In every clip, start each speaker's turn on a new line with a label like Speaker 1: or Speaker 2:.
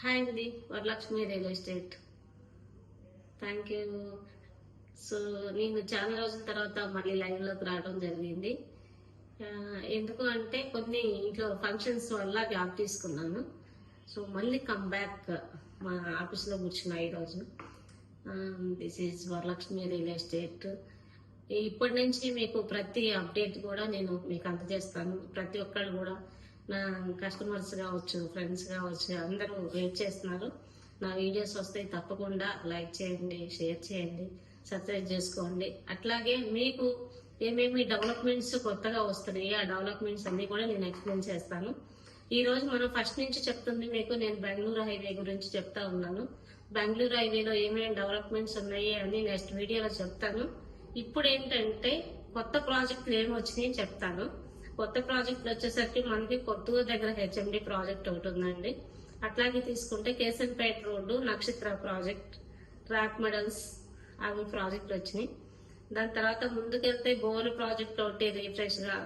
Speaker 1: Hi అండి Varalakshmi real estate. Thank you. So నేను చాలా రోజుల తర్వాత మళ్ళీ లైవ్లోకి రావడం జరిగింది. ఎందుకు అంటే కొన్ని ఇంట్లో ఫంక్షన్స్ వల్ల గ్యాప్ తీసుకున్నాను. సో మళ్ళీ కమ్ బ్యాక్ మా ఆఫీస్లో కూర్చున్నా ఈరోజు this is Varalakshmi real estate. ఇప్పటి నుంచి మీకు ప్రతి అప్డేట్ కూడా నేను మీకు అందజేస్తాను. ప్రతి ఒక్కళ్ళు కూడా నా కస్టమర్స్ కావచ్చు ఫ్రెండ్స్ కావచ్చు అందరూ వెయిట్ చేస్తున్నారు. నా వీడియోస్ వస్తే తప్పకుండా. లైక్ చేయండి షేర్ చేయండి సబ్స్క్రైబ్ చేసుకోండి. అట్లాగే మీకు ఏమేమి డెవలప్మెంట్స్ కొత్తగా వస్తున్నాయి ఆ డెవలప్మెంట్స్ అన్ని కూడా నేను ఎక్స్ప్లెయిన్ చేస్తాను. ఈ రోజు మనం ఫస్ట్ నుంచి చెప్తుంది మీకు నేను బెంగళూరు హైవే గురించి చెప్తా ఉన్నాను. బెంగళూరు హైవేలో ఏమేమి డెవలప్మెంట్స్ ఉన్నాయి అని నెక్స్ట్ వీడియోలో చెప్తాను. ఇప్పుడు ఏంటంటే కొత్త ప్రాజెక్టులు ఏమి వచ్చినాయి చెప్తాను. కొత్త ప్రాజెక్టులు వచ్చేసరికి మనకి కొత్తూరు దగ్గర హెచ్ఎండి ప్రాజెక్ట్ ఒకటి ఉందండి అట్లాగే తీసుకుంటే Kesanpeta road Nakshatra project rock medals అవి ప్రాజెక్టులు వచ్చినాయి. దాని తర్వాత ముందుకెళ్తే గోల్ ప్రాజెక్ట్ ఒకటి రీఫ్రెష్గా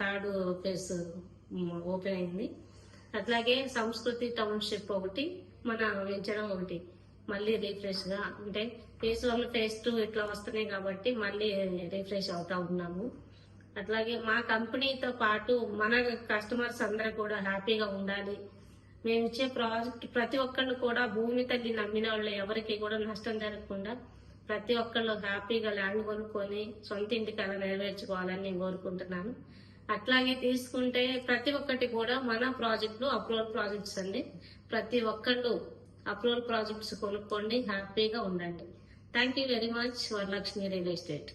Speaker 1: థర్డ్ ఫేస్ ఓపెన్ అయింది. అట్లాగే సంస్కృతి టౌన్షిప్ ఒకటి మన వెంచడం ఒకటి మళ్ళీ రీఫ్రెష్గా అంటే ఫేస్ వన్ ఫేస్ టూ ఇట్లా వస్తున్నాయి కాబట్టి మళ్ళీ రీఫ్రెష్ అవుతా ఉన్నాము. అట్లాగే మా కంపెనీతో పాటు మన కస్టమర్స్ అందరూ కూడా హ్యాపీగా ఉండాలి. మేము ఇచ్చే ప్రాజెక్ట్ ప్రతి ఒక్కళ్ళు కూడా భూమి తల్లి నమ్మిన వాళ్ళు. ఎవరికి కూడా నష్టం జరగకుండా ప్రతి ఒక్కళ్ళు హ్యాపీగా ల్యాండ్ కొనుక్కొని సొంత ఇంటికి అలా నెరవేర్చుకోవాలని నేను కోరుకుంటున్నాను. అట్లాగే తీసుకుంటే ప్రతి ఒక్కటి కూడా మన ప్రాజెక్టులు అప్రూవల్ ప్రాజెక్ట్స్ అండి. ప్రతి ఒక్కళ్ళు అప్రూవల్ ప్రాజెక్ట్స్ కొనుక్కోండి హ్యాపీగా ఉండండి. Thank you very much Varalakshmi real estate